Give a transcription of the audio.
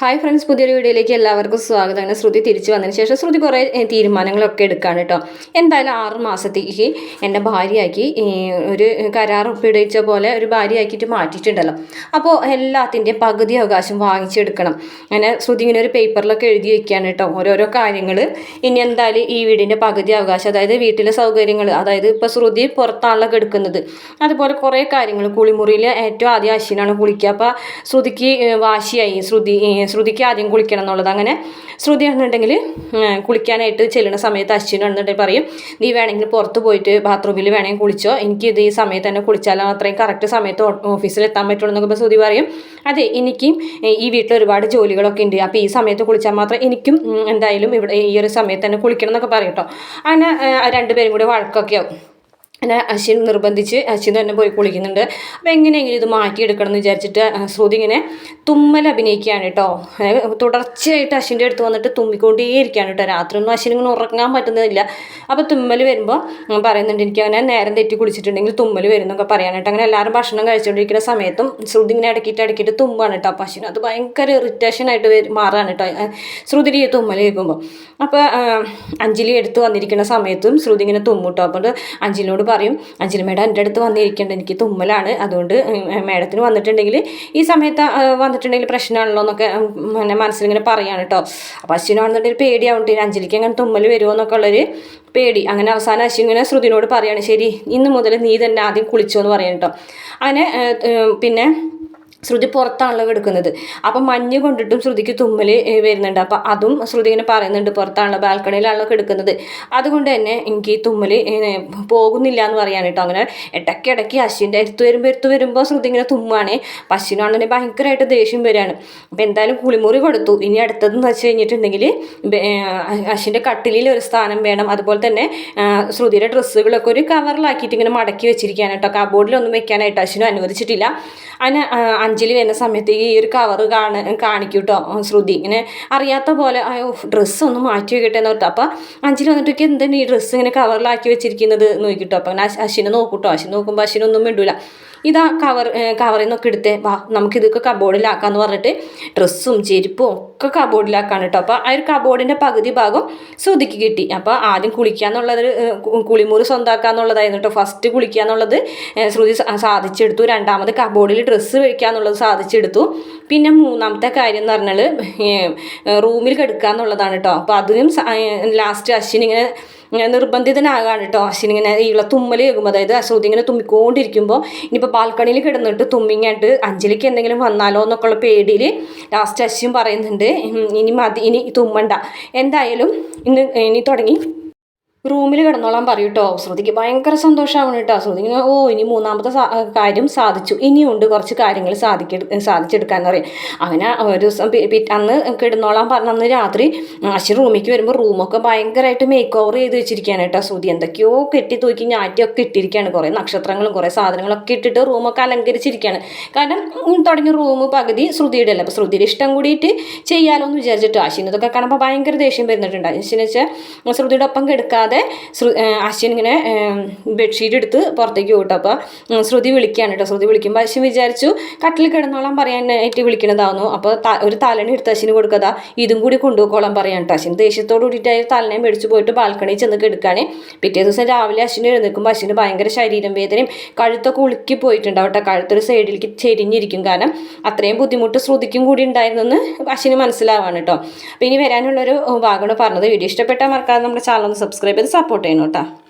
Hi friends പുതിയൊരു വീഡിയോയിലേക്ക് എല്ലാവർക്കും സ്വാഗതം. അങ്ങനെ ശ്രുതി തിരിച്ചു വന്നതിന് ശേഷം ശ്രുതി കുറേ തീരുമാനങ്ങളൊക്കെ എടുക്കുകയാണ് കേട്ടോ എന്തായാലും ആറ് മാസത്തേക്ക് എന്റെ ഭാര്യയാക്കി ഒരു കരാർ ഒപ്പിടിച്ച പോലെ ഒരു ഭാര്യയാക്കിയിട്ട് മാറ്റിയിട്ടുണ്ടല്ലോ. അപ്പോൾ എല്ലാത്തിന്റെയും പകുതി അവകാശം വാങ്ങിച്ചെടുക്കണം. അങ്ങനെ ശ്രുതി ഇങ്ങനെ ഒരു പേപ്പറിലൊക്കെ എഴുതി വയ്ക്കുകയാണ് കേട്ടോ ഓരോരോ കാര്യങ്ങൾ ഇനി എന്തായാലും ഈ വീടിന്റെ പകുതി അവകാശം അതായത് വീട്ടിലെ സൗകര്യങ്ങൾ അതായത് ഇപ്പോൾ ശ്രുതി പുറത്താണല്ലോ എടുക്കുന്നത് അതുപോലെ കുറേ കാര്യങ്ങൾ കുളിമുറിയിൽ ഏറ്റവും ആദ്യം അശ്വിനാണ് കുളിക്കുക. അപ്പോൾ ശ്രുതിക്ക് വാശിയായി. ശ്രുതി ശ്രുതിക്ക് ആദ്യം കുളിക്കണം എന്നുള്ളത്. അങ്ങനെ ശ്രുതി ആണെന്നുണ്ടെങ്കിൽ കുളിക്കാനായിട്ട് ചെല്ലുന്ന സമയത്ത് അശ്വിനാണെന്നുണ്ടെങ്കിൽ പറയും നീ വേണമെങ്കിൽ പുറത്ത് പോയിട്ട് ബാത്റൂമിൽ വേണമെങ്കിൽ കുളിച്ചോ. എനിക്ക് ഇത് ഈ സമയത്ത് തന്നെ കുളിച്ചാലും അത്രയും കറക്റ്റ് സമയത്ത് ഓഫീസിൽ എത്താൻ പറ്റുള്ളൂ എന്നൊക്കെ ശ്രുതി പറയും. അതെ എനിക്കും ഈ വീട്ടിൽ ഒരുപാട് ജോലികളൊക്കെ ഉണ്ട്. അപ്പോൾ ഈ സമയത്ത് കുളിച്ചാൽ മാത്രം എനിക്കും എന്തായാലും ഇവിടെ ഈ ഒരു സമയത്ത് തന്നെ കുളിക്കണം എന്നൊക്കെ പറയും കേട്ടോ. അങ്ങനെ രണ്ടുപേരും കൂടി വഴക്കൊക്കെ ആവും. അങ്ങനെ അശ്വിൻ നിർബന്ധിച്ച് അശ്വിൻ തന്നെ പോയി കുളിക്കുന്നുണ്ട്. അപ്പോൾ എങ്ങനെയെങ്കിലും ഇത് മാറ്റിയെടുക്കണം എന്ന് വിചാരിച്ചിട്ട് ശ്രുതി ഇങ്ങനെ തുമ്മൽ അഭിനയിക്കുകയാണ് കേട്ടോ. തുടർച്ചയായിട്ട് അശ്വിന്റെ അടുത്ത് വന്നിട്ട് തുമ്മിക്കൊണ്ടേയിരിക്കുകയാണ് കേട്ടോ. രാത്രിയൊന്നും അശ്വിൻ ഇങ്ങനെ ഉറങ്ങാൻ പറ്റുന്നില്ല. അപ്പോൾ തുമ്മൽ വരുമ്പോൾ പറയുന്നുണ്ട് എനിക്ക് അങ്ങനെ നേരം തെറ്റി കുളിച്ചിട്ടുണ്ടെങ്കിൽ തുമ്മൽ വരുന്നൊക്കെ പറയാനായിട്ട്. അങ്ങനെ എല്ലാവരും ഭക്ഷണം കഴിച്ചുകൊണ്ടിരിക്കുന്ന സമയത്തും ശ്രുതി ഇങ്ങനെ ഇടക്കിയിട്ട് ഇടക്കിയിട്ട് തുമ്പാണ് കേട്ടോ. അപ്പോൾ അശ്വിൻ അത് ഭയങ്കര വരും മാറാണ് കേട്ടോ. ശ്രുതി ശ്രുതിരി തുമ്മൽ കേൾക്കുമ്പോൾ അപ്പോൾ അഞ്ജലി എടുത്ത് വന്നിരിക്കുന്ന സമയത്തും ശ്രുതി ഇങ്ങനെ തുമ്മുട്ടോ. അപ്പോൾ അഞ്ജലിനോട് പറയും അഞ്ജലി മേഡം എന്റെ അടുത്ത് വന്നിരിക്കേണ്ട എനിക്ക് തുമ്മലാണ്. അതുകൊണ്ട് മേഡത്തിന് വന്നിട്ടുണ്ടെങ്കിൽ ഈ സമയത്ത് വന്നിട്ടുണ്ടെങ്കിൽ പ്രശ്നമാണല്ലോ എന്നൊക്കെ പിന്നെ മനസ്സിലിങ്ങനെ പറയാണ് കേട്ടോ അപ്പോൾ അശ്വിനാണെന്നുണ്ടെങ്കിൽ പേടിയാവുന്നുണ്ട് അഞ്ജലിക്ക് അങ്ങനെ തുമ്മൽ വരുമോ എന്നൊക്കെ ഉള്ളൊരു പേടി. അങ്ങനെ അവസാനം അശ്വിൻ ഇങ്ങനെ ശ്രുതിനോട് പറയാണ് ശരി ഇന്ന് മുതൽ നീ തന്നെ ആദ്യം കുളിച്ചോ എന്ന് പറയണം കേട്ടോ അങ്ങനെ പിന്നെ ശ്രുതി പുറത്താണല്ലോ കിടക്കുന്നത്. അപ്പം മഞ്ഞ് കൊണ്ടിട്ടും ശ്രുതിക്ക് തുമ്മൽ വരുന്നുണ്ട്. അപ്പം അതും ശ്രുതി ഇങ്ങനെ പറയുന്നുണ്ട് പുറത്താണല്ലോ ബാൽക്കണിയിലാണല്ലോ കിടക്കുന്നത്. അതുകൊണ്ട് തന്നെ എനിക്ക് ഈ തുമ്മൽ പോകുന്നില്ല എന്ന് പറയാൻ കേട്ടോ. അങ്ങനെ ഇടയ്ക്ക് ഇടയ്ക്ക് അശ്വിന്റെ അടുത്ത് വരുമ്പോൾ എടുത്ത് വരുമ്പോൾ ശ്രുതി ഇങ്ങനെ തുമ്മാണ് അപ്പം അശ്വിനാണെങ്കിൽ ഭയങ്കരമായിട്ട് ദേഷ്യം വരികയാണ് അപ്പം എന്തായാലും കുളിമുറി കൊടുത്തു. ഇനി അടുത്തതെന്ന് വെച്ച് കഴിഞ്ഞിട്ടുണ്ടെങ്കിൽ അശ്വിന്റെ കട്ടിലിൽ ഒരു സ്ഥാനം വേണം. അതുപോലെ തന്നെ ശ്രുതിയുടെ ഡ്രസ്സുകളൊക്കെ ഒരു കവറിലാക്കിയിട്ട് ഇങ്ങനെ മടക്കി വെച്ചിരിക്കുകയാണ് കേട്ടോ. കബോർഡിലൊന്നും വെക്കാനായിട്ട് അശ്വിനും അനുവദിച്ചിട്ടില്ല. അതിന് അഞ്ജലി വരുന്ന സമയത്ത് ഈ ഒരു കവർ കാണ കാണിക്കും കേട്ടോ ശ്രുതി. ഇങ്ങനെ അറിയാത്ത പോലെ ഡ്രസ്സ് ഒന്ന് മാറ്റി വെക്കട്ടെ എന്ന് ഓർത്തു. അപ്പോൾ അഞ്ജലി വന്നിട്ടൊക്കെ "ഇക്ക് എന്താണ് ഈ ഡ്രസ്സ് ഇങ്ങനെ കവറിലാക്കി വെച്ചിരിക്കുന്നത്? നോക്കിട്ടോ. അപ്പം അങ്ങനെ അശ്വിനെ നോക്കൂട്ടോ. അശ്വിൻ നോക്കുമ്പോൾ അശ്വിനൊന്നും മിണ്ടൂല. ഇതാ കവർ കവറിൽ നിന്നൊക്കെ എടുത്തേ. വാ നമുക്കിതൊക്കെ കബോർഡിലാക്കാന്ന് പറഞ്ഞിട്ട് ഡ്രസ്സും ചെരുപ്പും ഒക്കെ കബോർഡിലാക്കാണ് കേട്ടോ. അപ്പോൾ ആ ഒരു കബോർഡിന്റെ പകുതി ഭാഗം ശ്രുതിക്ക് കിട്ടി. അപ്പോൾ ആദ്യം കുളിക്കുക എന്നുള്ളത് കുളിമുറി സ്വന്തമാക്കുക എന്നുള്ളതായിരുന്നു കേട്ടോ. ഫസ്റ്റ് കുളിക്കുക എന്നുള്ളത് ശ്രുതി സാധിച്ചെടുത്തു. രണ്ടാമത് കബോർഡിൽ ഡ്രസ്സ് വയ്ക്കുക സാധിച്ചെടുത്തു. പിന്നെ മൂന്നാമത്തെ കാര്യം എന്ന് പറഞ്ഞാൽ റൂമിൽ കിടക്കുക എന്നുള്ളതാണ് കേട്ടോ അപ്പോൾ അതിനും ലാസ്റ്റ് അശ്വിൻ ഇങ്ങനെ നിർബന്ധിതനാകാണ് കേട്ടോ അശ്വിൻ ഇങ്ങനെ ഈള തുമ്മൽ കേൾക്കുമ്പോൾ അതായത് അശ്രുതി ഇങ്ങനെ തുമ്മിക്കൊണ്ടിരിക്കുമ്പോൾ ഇനിയിപ്പോൾ ബാൽക്കണിയിൽ കിടന്നിട്ട് തുമ്മിങ്ങായിട്ട് അഞ്ജലിക്ക് എന്തെങ്കിലും വന്നാലോ എന്നൊക്കെയുള്ള പേടിയിൽ ലാസ്റ്റ് അശ്വിൻ പറയുന്നുണ്ട് ഇനി മതി ഇനി തുമ്മണ്ട. എന്തായാലും ഇന്ന് ഇനി തുടങ്ങി. റൂമിൽ കിടന്നോളാൻ പറയൂ കേട്ടോ ശ്രുതിക്ക് ഭയങ്കര സന്തോഷമാവണം കേട്ടോ ശ്രുതി ഓ ഇനി മൂന്നാമത്തെ കാര്യം സാധിച്ചു. ഇനിയുണ്ട് കുറച്ച് കാര്യങ്ങൾ സാധിക്ക സാധിച്ചെടുക്കാൻ പറയും. അങ്ങനെ ഒരു ദിവസം അന്ന് കിടന്നോളാൻ പറഞ്ഞ അന്ന് രാത്രി അശ്വിൻ റൂമിലേക്ക് വരുമ്പോൾ റൂമൊക്കെ ഭയങ്കരമായിട്ട് മേക്ക് ഓവർ ചെയ്ത് വെച്ചിരിക്കുകയാണ് കേട്ടോ ശ്രുതി. എന്തൊക്കെയോ കെട്ടി തൂക്കി ഞാറ്റിയൊക്കെ ഇട്ടിരിക്കുകയാണ് കുറേ നക്ഷത്രങ്ങളും കുറേ സാധനങ്ങളൊക്കെ ഇട്ടിട്ട് റൂമൊക്കെ അലങ്കരിച്ചിരിക്കുകയാണ് കാരണം തുടങ്ങിയ റൂം പകുതി ശ്രുതിയുടെ അല്ല? അപ്പോൾ ശ്രുതിയുടെ ഇഷ്ടം കൂടിയിട്ട് ചെയ്യാലോ എന്ന് വിചാരിച്ചിട്ട് അശ്വിൻ ഇതൊക്കെ കാണുമ്പോൾ ഭയങ്കര ദേഷ്യം വരുന്നിട്ടുണ്ട് അശ്വിൻ വെച്ചാൽ ശ്രുതിയുടെ ഒപ്പം കെടുക്കാതെ ഏഹ് അശ്വിൻ ഇങ്ങനെ ബെഡ്ഷീറ്റ് എടുത്ത് പുറത്തേക്ക് വിട്ടു. അപ്പോൾ ശ്രുതി വിളിക്കുകയാണ് കേട്ടോ. ശ്രുതി വിളിക്കുമ്പോൾ അശ്വിൻ വിചാരിച്ചു കട്ടിൽ കിടന്നോളാൻ പറയാനായിട്ട് വിളിക്കണതാവുന്നു അപ്പോൾ ഒരു തലണി എടുത്ത് അശ്വിന് കൊടുക്കതാ ഇതും കൂടി കൊണ്ടുപോയിക്കോളാൻ പറയാൻ കേട്ടോ. അശ്വിൻ ദേഷ്യത്തോട് കൂടിയിട്ട് ആ തലനെ മേടിച്ച് പോയിട്ട് ബാൽക്കണിയിൽ ചെന്ന് കിടക്കുകയാണ് പിറ്റേ ദിവസം രാവിലെ അശ്വിന് എഴുന്നേൽക്കുമ്പോൾ അശ്വിന് ഭയങ്കര ശരീരം വേദനയും കഴുത്തൊക്കെ ഉളുക്കി പോയിട്ടുണ്ടാവും കേട്ടോ. കഴുത്തൊരു സൈഡിലേക്ക് ചെരിഞ്ഞിരിക്കും കാരണം അത്രയും ബുദ്ധിമുട്ട് ശ്രുതിക്കും കൂടി ഉണ്ടായിരുന്നെന്ന് അശ്വിന് മനസ്സിലാവാണ് കേട്ടോ. അപ്പോൾ ഇനി വരാനുള്ളൊരു ഭാഗമാണ് പറഞ്ഞത്. വീഡിയോ ഇഷ്ടപ്പെട്ടാൽ മറക്കാതെ നമ്മുടെ ചാനൽ ഒന്ന് സബ്സ്ക്രൈബ് ചെയ്ത് സപ്പോർട്ട് ചെയ്യണം